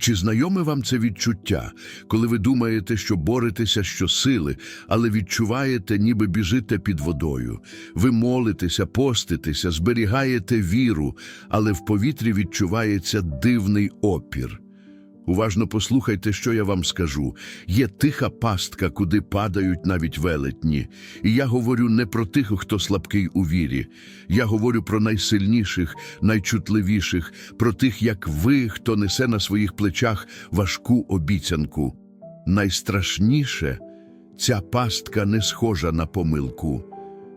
Чи знайоме вам це відчуття, коли ви думаєте, що боретеся щосили, але відчуваєте, ніби біжите під водою? Ви молитеся, поститеся, зберігаєте віру, але в повітрі відчувається дивний опір. Уважно послухайте, що я вам скажу. Є тиха пастка, куди падають навіть велетні. І я говорю не про тих, хто слабкий у вірі. Я говорю про найсильніших, найчутливіших, про тих, як ви, хто несе на своїх плечах важку обіцянку. Найстрашніше ця пастка не схожа на помилку,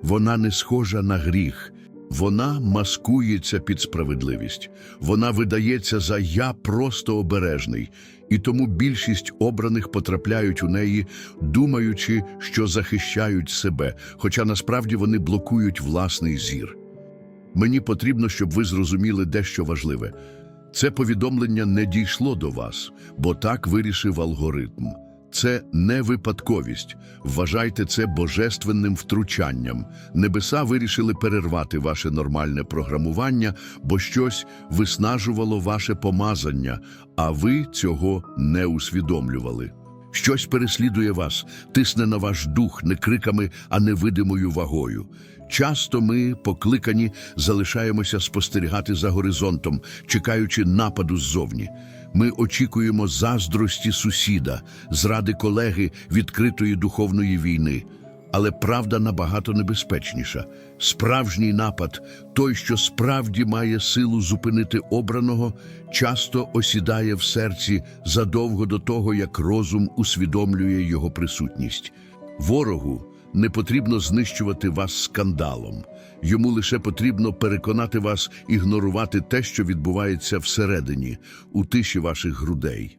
вона не схожа на гріх. Вона маскується під справедливість. Вона видається за я просто обережний, і тому більшість обраних потрапляють у неї, думаючи, що захищають себе, хоча насправді вони блокують власний зір. Мені потрібно, щоб ви зрозуміли дещо важливе. Це повідомлення не дійшло до вас, бо так вирішив алгоритм. Це не випадковість. Вважайте це божественним втручанням. Небеса вирішили перервати ваше нормальне програмування, бо щось виснажувало ваше помазання, а ви цього не усвідомлювали. Щось переслідує вас, тисне на ваш дух не криками, а невидимою вагою. Часто ми, покликані, залишаємося спостерігати за горизонтом, чекаючи нападу ззовні. Ми очікуємо заздрості сусіда, зради колеги відкритої духовної війни. Але правда набагато небезпечніша. Справжній напад, той, що справді має силу зупинити обраного, часто осідає в серці задовго до того, як розум усвідомлює його присутність. Ворогу не потрібно знищувати вас скандалом. Йому лише потрібно переконати вас ігнорувати те, що відбувається всередині, у тиші ваших грудей.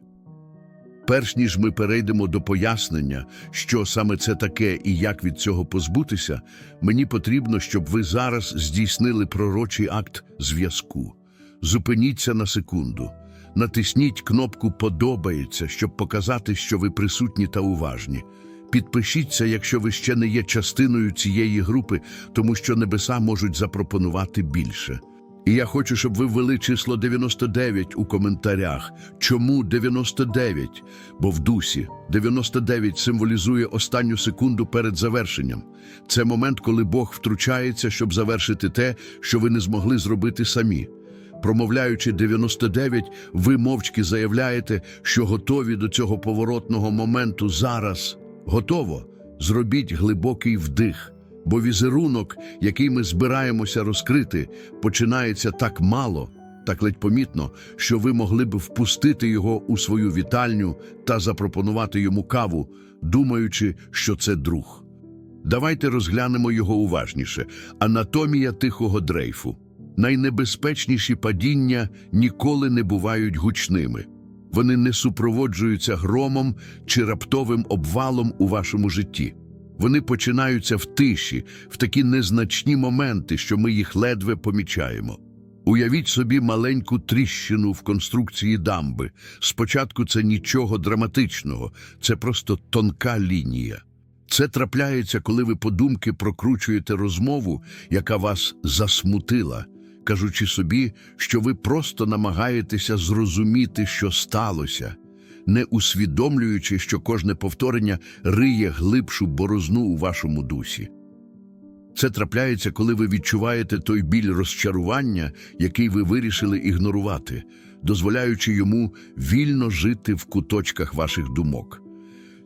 Перш ніж ми перейдемо до пояснення, що саме це таке і як від цього позбутися, мені потрібно, щоб ви зараз здійснили пророчий акт зв'язку. Зупиніться на секунду. Натисніть кнопку Подобається, щоб показати, що ви присутні та уважні. Підпишіться, якщо ви ще не є частиною цієї групи, тому що небеса можуть запропонувати більше. І я хочу, щоб ви ввели число 99 у коментарях. Чому 99? Бо в дусі 99 символізує останню секунду перед завершенням. Це момент, коли Бог втручається, щоб завершити те, що ви не змогли зробити самі. Промовляючи 99, ви мовчки заявляєте, що готові до цього поворотного моменту зараз. Готово. Зробіть глибокий вдих. Бо візерунок, який ми збираємося розкрити, починається так мало, так ледь помітно, що ви могли б впустити його у свою вітальню та запропонувати йому каву, думаючи, що це друг. Давайте розглянемо його уважніше. Анатомія тихого дрейфу. Найнебезпечніші падіння ніколи не бувають гучними. Вони не супроводжуються громом чи раптовим обвалом у вашому житті. Вони починаються в тиші, в такі незначні моменти, що ми їх ледве помічаємо. Уявіть собі маленьку тріщину в конструкції дамби. Спочатку це нічого драматичного, це просто тонка лінія. Це трапляється, коли ви подумки прокручуєте розмову, яка вас засмутила, кажучи собі, що ви просто намагаєтеся зрозуміти, що сталося не усвідомлюючи, що кожне повторення риє глибшу борозну у вашому дусі. Це трапляється, коли ви відчуваєте той біль розчарування, який ви вирішили ігнорувати, дозволяючи йому вільно жити в куточках ваших думок.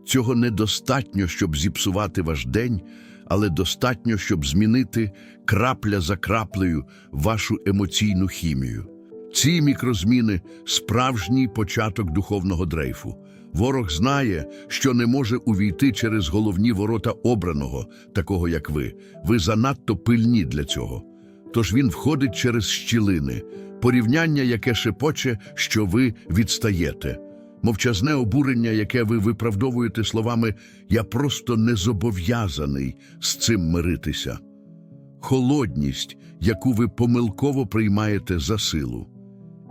Цього недостатньо, щоб зіпсувати ваш день, але достатньо, щоб змінити крапля за краплею вашу емоційну хімію. Ці мікрозміни справжній початок духовного дрейфу. Ворог знає, що не може увійти через головні ворота обраного, такого як ви. Ви занадто пильні для цього. Тож він входить через щілини, порівняння, яке шепоче, що ви відстаєте, мовчазне обурення, яке ви виправдовуєте словами Я просто не зобов'язаний з цим миритися, холодність, яку ви помилково приймаєте за силу.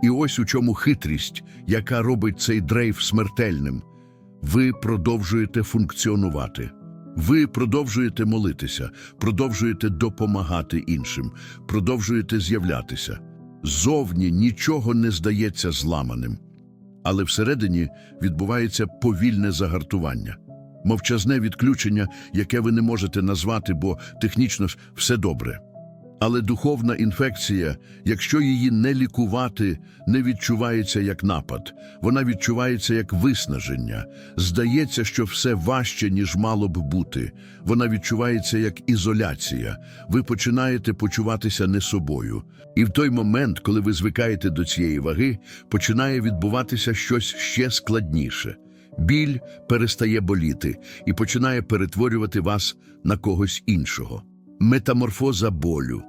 І ось у чому хитрість, яка робить цей дрейф смертельним. Ви продовжуєте функціонувати. Ви продовжуєте молитися, продовжуєте допомагати іншим, продовжуєте з'являтися. Зовні нічого не здається зламаним. Але всередині відбувається повільне загартування, мовчазне відключення, яке ви не можете назвати, бо технічно все добре. Але духовна інфекція, якщо її не лікувати, не відчувається як напад, вона відчувається як виснаження. Здається, що все важче, ніж мало б бути. Вона відчувається як ізоляція. Ви починаєте почуватися не собою. І в той момент, коли ви звикаєте до цієї ваги, починає відбуватися щось ще складніше. Біль перестає боліти і починає перетворювати вас на когось іншого. Метаморфоза болю.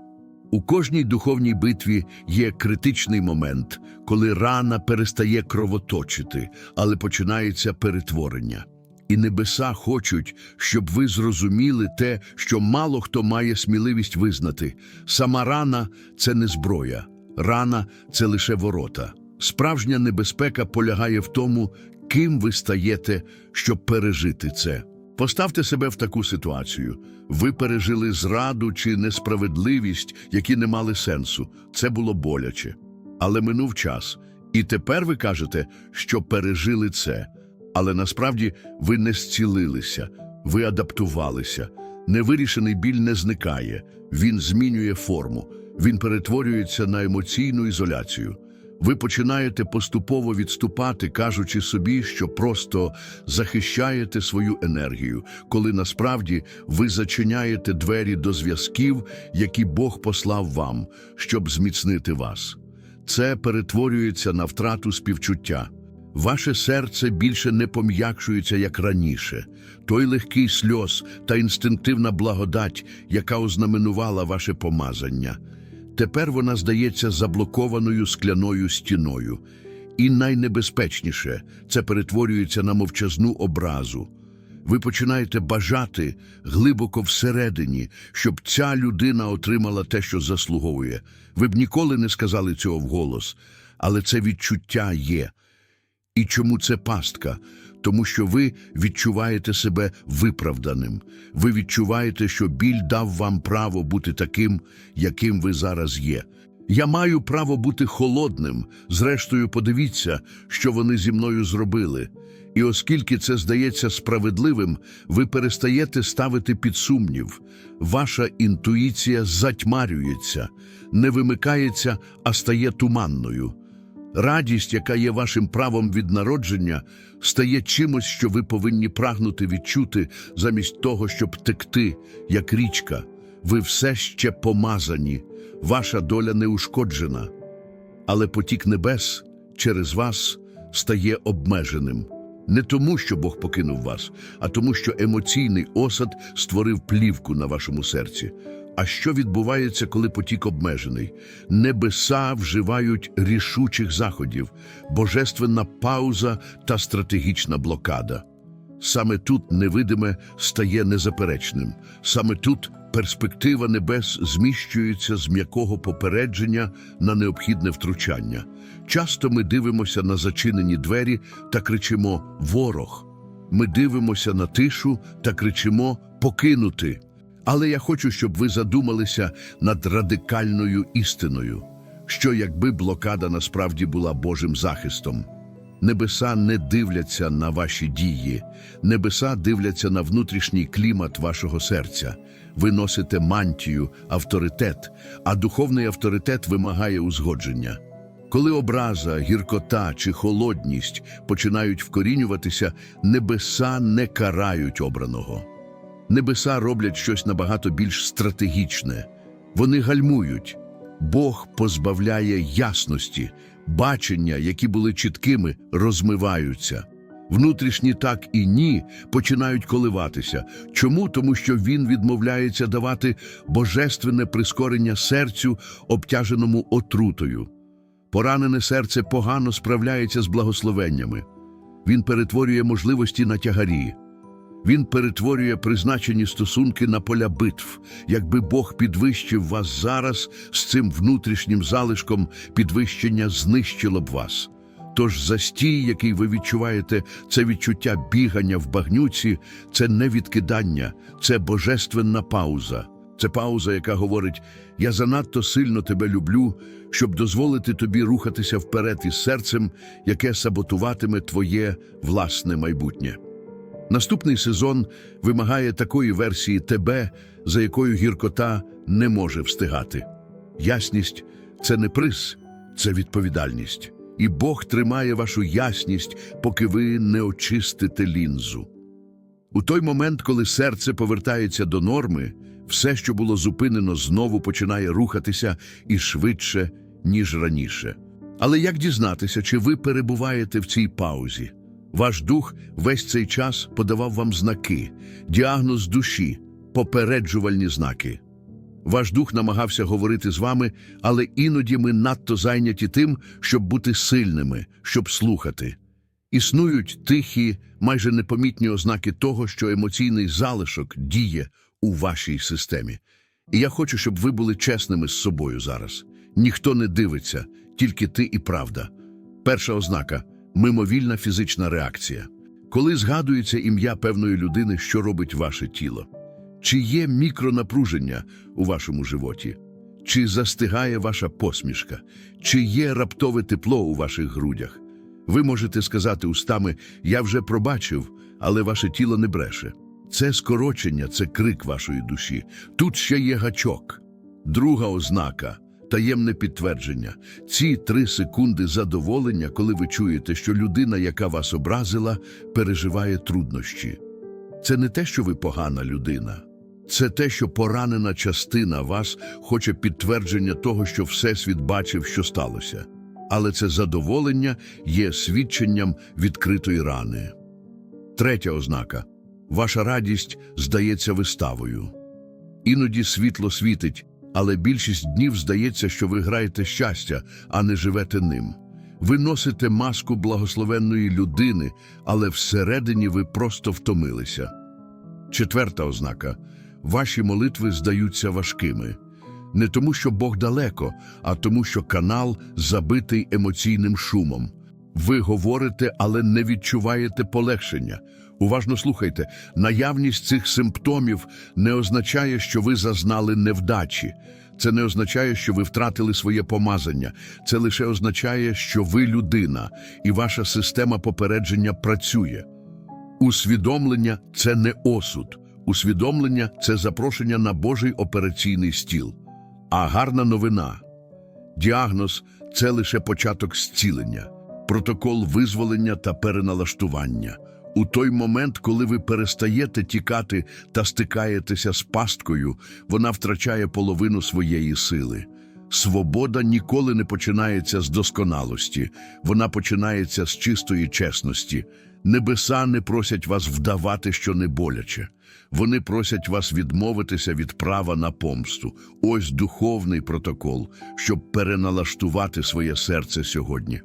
У кожній духовній битві є критичний момент, коли рана перестає кровоточити, але починається перетворення. І небеса хочуть, щоб ви зрозуміли те, що мало хто має сміливість визнати. Сама рана це не зброя, рана це лише ворота. Справжня небезпека полягає в тому, ким ви стаєте, щоб пережити це. Поставте себе в таку ситуацію. Ви пережили зраду чи несправедливість, які не мали сенсу. Це було боляче. Але минув час, і тепер ви кажете, що пережили це. Але насправді ви не зцілилися, ви адаптувалися. Невирішений біль не зникає, він змінює форму, він перетворюється на емоційну ізоляцію. Ви починаєте поступово відступати, кажучи собі, що просто захищаєте свою енергію, коли насправді ви зачиняєте двері до зв'язків, які Бог послав вам, щоб зміцнити вас. Це перетворюється на втрату співчуття. Ваше серце більше не пом'якшується, як раніше. Той легкий сльоз та інстинктивна благодать, яка ознаменувала ваше помазання. Тепер вона здається заблокованою скляною стіною. І найнебезпечніше це перетворюється на мовчазну образу. Ви починаєте бажати глибоко всередині, щоб ця людина отримала те, що заслуговує. Ви б ніколи не сказали цього вголос, але це відчуття є. І чому це пастка? Тому що ви відчуваєте себе виправданим. Ви відчуваєте, що біль дав вам право бути таким, яким ви зараз є. Я маю право бути холодним. Зрештою, подивіться, що вони зі мною зробили. І оскільки це здається справедливим, ви перестаєте ставити під сумнів. Ваша інтуїція затьмарюється, не вимикається, а стає туманною. Радість, яка є вашим правом від народження, стає чимось, що ви повинні прагнути відчути, замість того, щоб текти, як річка. Ви все ще помазані, ваша доля не ушкоджена. Але потік небес через вас стає обмеженим. Не тому, що Бог покинув вас, а тому, що емоційний осад створив плівку на вашому серці. А що відбувається, коли потік обмежений? Небеса вживають рішучих заходів, божественна пауза та стратегічна блокада. Саме тут невидиме стає незаперечним. Саме тут перспектива небес зміщується з м'якого попередження на необхідне втручання. Часто ми дивимося на зачинені двері та кричимо Ворог. Ми дивимося на тишу та кричимо Покинути. Але я хочу, щоб ви задумалися над радикальною істиною, що якби блокада насправді була Божим захистом. Небеса не дивляться на ваші дії, небеса дивляться на внутрішній клімат вашого серця. Ви носите мантію, авторитет, а духовний авторитет вимагає узгодження. Коли образа, гіркота чи холодність починають вкорінюватися, небеса не карають обраного. Небеса роблять щось набагато більш стратегічне. Вони гальмують. Бог позбавляє ясності, бачення, які були чіткими, розмиваються. Внутрішні так і ні починають коливатися. Чому? Тому що він відмовляється давати божественне прискорення серцю, обтяженому отрутою. Поранене серце погано справляється з благословеннями. Він перетворює можливості на тягарі. Він перетворює призначені стосунки на поля битв. Якби Бог підвищив вас зараз з цим внутрішнім залишком, підвищення знищило б вас. Тож застій, який ви відчуваєте, це відчуття бігання в багнюці, це не відкидання, це божественна пауза. Це пауза, яка говорить: Я занадто сильно тебе люблю, щоб дозволити тобі рухатися вперед із серцем, яке саботуватиме твоє власне майбутнє. Наступний сезон вимагає такої версії тебе, за якою гіркота не може встигати. Ясність це не приз, це відповідальність. І Бог тримає вашу ясність, поки ви не очистите лінзу. У той момент, коли серце повертається до норми, все, що було зупинено, знову починає рухатися і швидше, ніж раніше. Але як дізнатися, чи ви перебуваєте в цій паузі? Ваш дух весь цей час подавав вам знаки, діагноз душі, попереджувальні знаки. Ваш дух намагався говорити з вами, але іноді ми надто зайняті тим, щоб бути сильними, щоб слухати. Існують тихі, майже непомітні ознаки того, що емоційний залишок діє у вашій системі. І я хочу, щоб ви були чесними з собою зараз. Ніхто не дивиться, тільки ти і правда. Перша ознака мимовільна фізична реакція. Коли згадується ім'я певної людини, що робить ваше тіло? Чи є мікронапруження у вашому животі? Чи застигає ваша посмішка? Чи є раптове тепло у ваших грудях? Ви можете сказати устами Я вже пробачив, але ваше тіло не бреше. Це скорочення, це крик вашої душі. Тут ще є гачок. Друга ознака таємне підтвердження. Ці три секунди задоволення, коли ви чуєте, що людина, яка вас образила, переживає труднощі. Це не те, що ви погана людина. Це те, що поранена частина вас хоче підтвердження того, що Всесвіт бачив, що сталося. Але це задоволення є свідченням відкритої рани. Третя ознака ваша радість здається виставою. Іноді світло світить, але більшість днів здається, що ви граєте щастя, а не живете ним. Ви носите маску благословенної людини, але всередині ви просто втомилися. Четверта ознака ваші молитви здаються важкими. Не тому, що Бог далеко, а тому, що канал забитий емоційним шумом. Ви говорите, але не відчуваєте полегшення. Уважно слухайте, наявність цих симптомів не означає, що ви зазнали невдачі. Це не означає, що ви втратили своє помазання. Це лише означає, що ви людина, і ваша система попередження працює. Усвідомлення це не осуд. Усвідомлення це запрошення на Божий операційний стіл. А гарна новина. Діагноз це лише початок зцілення, протокол визволення та переналаштування. У той момент, коли ви перестаєте тікати та стикаєтеся з пасткою, вона втрачає половину своєї сили. Свобода ніколи не починається з досконалості, вона починається з чистої чесності. Небеса не просять вас вдавати, що не боляче. Вони просять вас відмовитися від права на помсту. Ось духовний протокол, щоб переналаштувати своє серце сьогодні.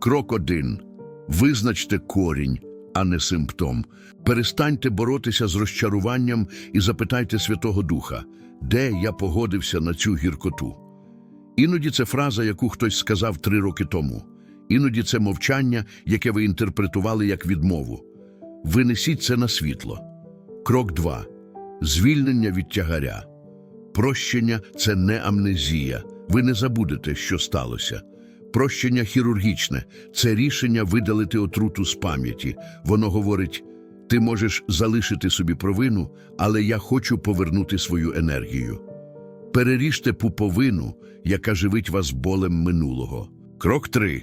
Крок один. Визначте корінь, а не симптом. Перестаньте боротися з розчаруванням і запитайте Святого Духа, де я погодився на цю гіркоту. Іноді це фраза, яку хтось сказав три роки тому. Іноді це мовчання, яке ви інтерпретували як відмову. Винесіть це на світло. Крок 2. Звільнення від тягаря. Прощення це не амнезія. Ви не забудете, що сталося. Прощення хірургічне це рішення видалити отруту з пам'яті. Воно говорить: ти можеш залишити собі провину, але я хочу повернути свою енергію. Переріжте пуповину, яка живить вас болем минулого. Крок 3.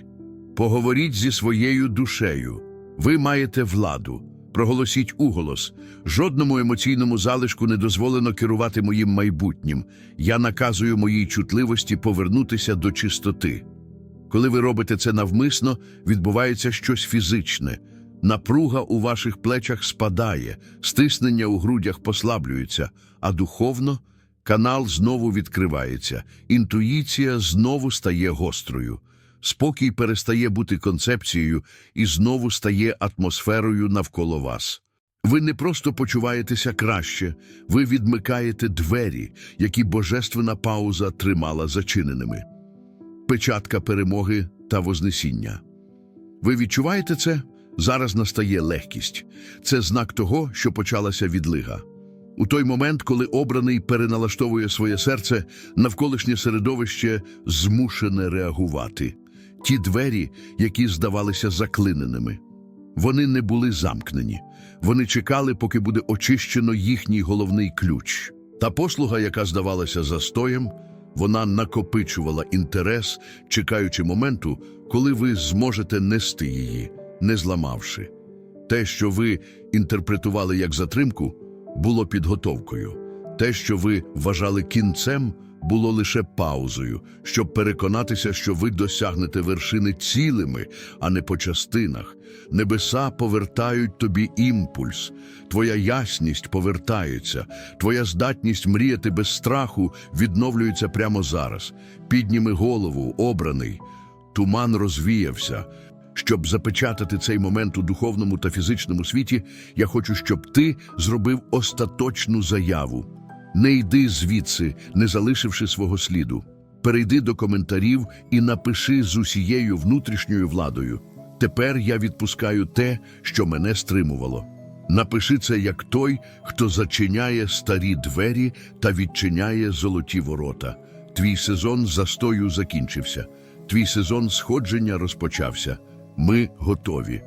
Поговоріть зі своєю душею. Ви маєте владу. Проголосіть уголос. Жодному емоційному залишку не дозволено керувати моїм майбутнім. Я наказую моїй чутливості повернутися до чистоти. Коли ви робите це навмисно, відбувається щось фізичне. Напруга у ваших плечах спадає, стиснення у грудях послаблюється, а духовно канал знову відкривається, інтуїція знову стає гострою. Спокій перестає бути концепцією і знову стає атмосферою навколо вас. Ви не просто почуваєтеся краще, ви відмикаєте двері, які божественна пауза тримала зачиненими. Печатка перемоги та вознесіння. Ви відчуваєте це? Зараз настає легкість. Це знак того, що почалася відлига. У той момент, коли обраний переналаштовує своє серце, навколишнє середовище змушене реагувати. Ті двері, які здавалися заклиненими. Вони не були замкнені. Вони чекали, поки буде очищено їхній головний ключ. Та послуга, яка здавалася застоєм, вона накопичувала інтерес, чекаючи моменту, коли ви зможете нести її, не зламавши. Те, що ви інтерпретували як затримку, було підготовкою. Те, що ви вважали кінцем, було лише паузою, щоб переконатися, що ви досягнете вершини цілими, а не по частинах. Небеса повертають тобі імпульс, твоя ясність повертається, твоя здатність мріяти без страху відновлюється прямо зараз. Підніми голову, обраний. Туман розвіявся. Щоб запечатати цей момент у духовному та фізичному світі, я хочу, щоб ти зробив остаточну заяву. Не йди звідси, не залишивши свого сліду. Перейди до коментарів і напиши з усією внутрішньою владою. Тепер я відпускаю те, що мене стримувало. Напиши це як той, хто зачиняє старі двері та відчиняє золоті ворота. Твій сезон застою закінчився. Твій сезон сходження розпочався. Ми готові.